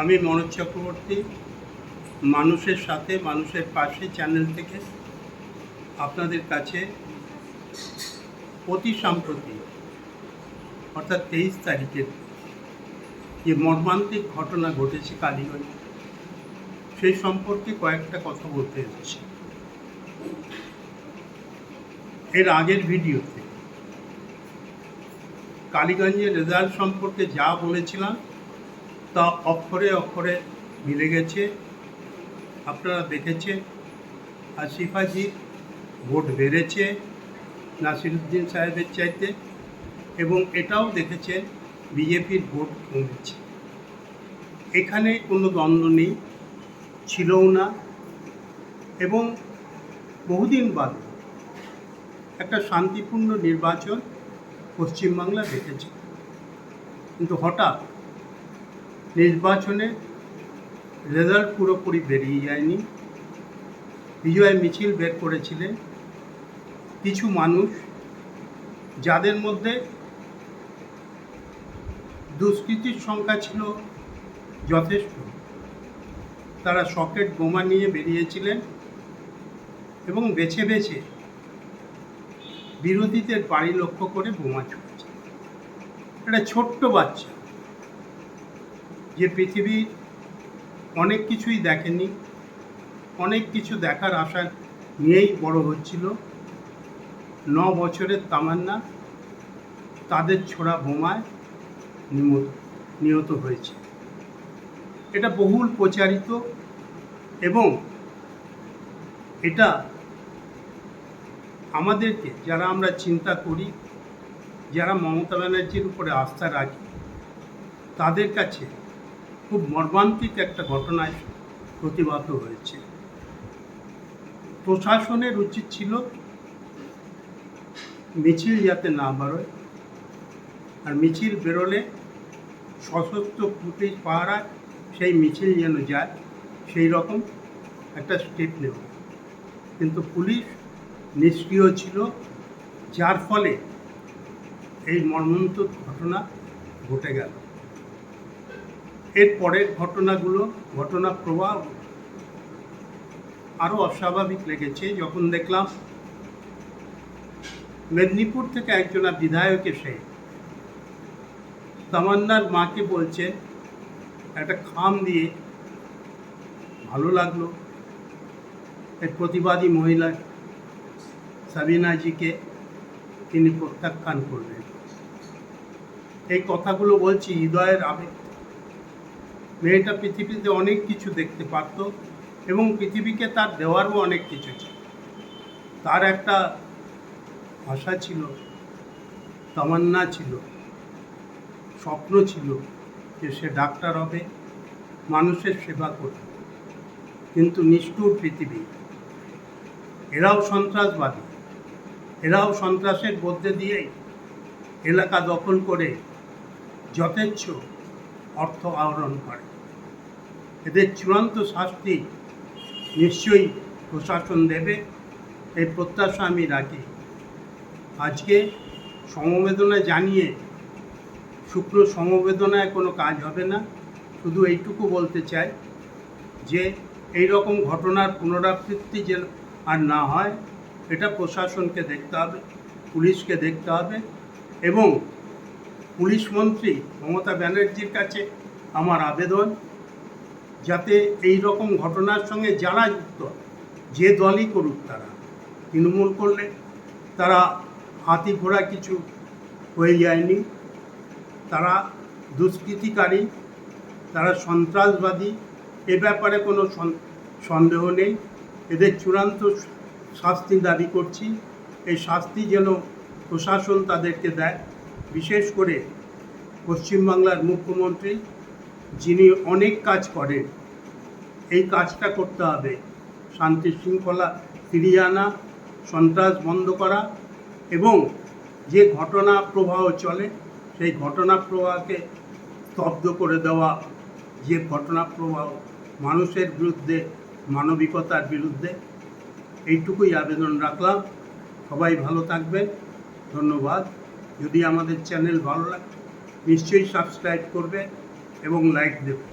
আমি মনোজ চক্রবর্তী, মানুষের সাথে, মানুষের পাশে চ্যানেল থেকে আপনাদের কাছে অতি সাম্প্রতিক, অর্থাৎ তেইশ তারিখের যে মর্মান্তিক ঘটনা ঘটেছে কালীগঞ্জ, সেই সম্পর্কে কয়েকটা কথা বলতে এসেছি। এর আগের ভিডিওতে কালীগঞ্জের রেজাল্ট সম্পর্কে যা বলেছিলাম তা অক্ষরে অক্ষরে মিলে গেছে। আপনারা দেখেছেন আসিফাজির ভোট বেড়েছে নাসিরুদ্দিন সাহেবের চাইতে এবং এটাও দেখেছেন বিজেপির ভোট কমেছে। এখানে কোনো দ্বন্দ্ব নেই, ছিলও না এবং বহুদিন বাদ একটা শান্তিপূর্ণ নির্বাচন পশ্চিমবাংলা দেখেছে। কিন্তু হঠাৎ নির্বাচনে রেজাল্ট পুরোপুরি বেরিয়ে যায়নি। বিজয় মিছিল বের করেছিলেন কিছু মানুষ, যাদের মধ্যে দুষ্কৃতির সংখ্যা ছিল যথেষ্ট। তারা সকেট বোমা নিয়ে বেরিয়েছিলেন এবং বেছে বেছে বিরোধীদের বাড়ি লক্ষ্য করে বোমা ছুটেছে একটা ছোট্ট বাচ্চা। যে পৃথিবীর অনেক কিছুই দেখেনি, অনেক কিছু দেখার আশা নিয়েই বড় হচ্ছিল। ন বছরের তামান্না তাদের ছোড়া বোমায় নিহত হয়েছে। এটা বহুল প্রচারিত এবং এটা আমাদেরকে, যারা আমরা চিন্তা করি, যারা মমতা ব্যানার্জির উপরে আস্থা রাখি, তাদের কাছে খুব মর্মান্তিক একটা ঘটনায় প্রতিবাদ হয়েছে। প্রশাসনের উচিত ছিল মিছিল যাতে না বেরোয় আর মিছিল বেরোলে সশস্ত্র পুলিশ পাহারায় সেই মিছিল যেন যায়, সেই রকম একটা স্টেপ নেব কিন্তু পুলিশ নিষ্ক্রিয় ছিল, যার ফলে এই মর্মন্তুদ ঘটনা ঘটে গেল। এর পরের ঘটনাগুলো, ঘটনা প্রবাহ আরও অস্বাভাবিক লেগেছে। যখন দেখলাম মেদিনীপুর থেকে একজনা বিধায়ক এসে তামান্নার মাকে বলছে একটা খাম দিয়ে ভালো লাগল। এই প্রতিবাদী মহিলা সাবিনাজিকে তিনি প্রত্যাখ্যান করলেন। এই কথাগুলো বলছি হৃদয়ের আবেগ। মেয়েটা পৃথিবীতে অনেক কিছু দেখতে পারত এবং পৃথিবীকে তার দেওয়ারও অনেক কিছু ছিল। তার একটা আশা ছিল, তামান্না ছিল, স্বপ্ন ছিল যে সে ডাক্তার হবে, মানুষের সেবা করবে। কিন্তু নিষ্ঠুর পৃথিবী, এরাও সন্ত্রাসবাদী। এরাও সন্ত্রাসের মধ্যে দিয়েই এলাকা দখল করে যথেচ্ছ অর্থ আহরণ করে। এদের চূড়ান্ত শাস্তি নিশ্চয়ই প্রশাসন দেবে, এই প্রত্যাশা আমি রাখি। আজকে সমবেদনা জানিয়ে শুক্র সমবেদনায় কোনো কাজ হবে না, শুধু এইটুকু বলতে চাই যে এই রকম ঘটনার পুনরাবৃত্তি যে আর না হয়, এটা প্রশাসনকে দেখতে হবে, পুলিশকে দেখতে হবে এবং পুলিশ মন্ত্রী মমতা ব্যানার্জির কাছে আমার আবেদন যাতে এই রকম ঘটনার সঙ্গে যারা যুক্ত যে দলই করুক তারা, তৃণমূল করলে তারা হাতি ঘোড়া কিছু হয়ে যায়নি, তারা দুষ্কৃতিকারী, তারা সন্ত্রাসবাদী, এ ব্যাপারে কোনো সন্দেহ নেই। এদের চূড়ান্ত শাস্তি দাবি করছি। এই শাস্তি যেন প্রশাসন তাদেরকে দেয়। বিশেষ করে পশ্চিমবাংলার মুখ্যমন্ত্রী যিনি অনেক কাজ করেন, এই কাজটা করতে হবে। শান্তি শৃঙ্খলা ফিরিয়ে আনা, সন্ত্রাস বন্ধ করা এবং যে ঘটনা প্রবাহ চলে, সেই ঘটনা প্রবাহকে স্তব্ধ করে দেওয়া, যে ঘটনা প্রবাহ মানুষের বিরুদ্ধে, মানবিকতার বিরুদ্ধে, এইটুকুই আবেদন রাখলাম। সবাই ভালো থাকবেন। ধন্যবাদ। যদি আমাদের চ্যানেল ভালো লাগে, নিশ্চয়ই সাবস্ক্রাইব করবে। এবং লাইক দেবে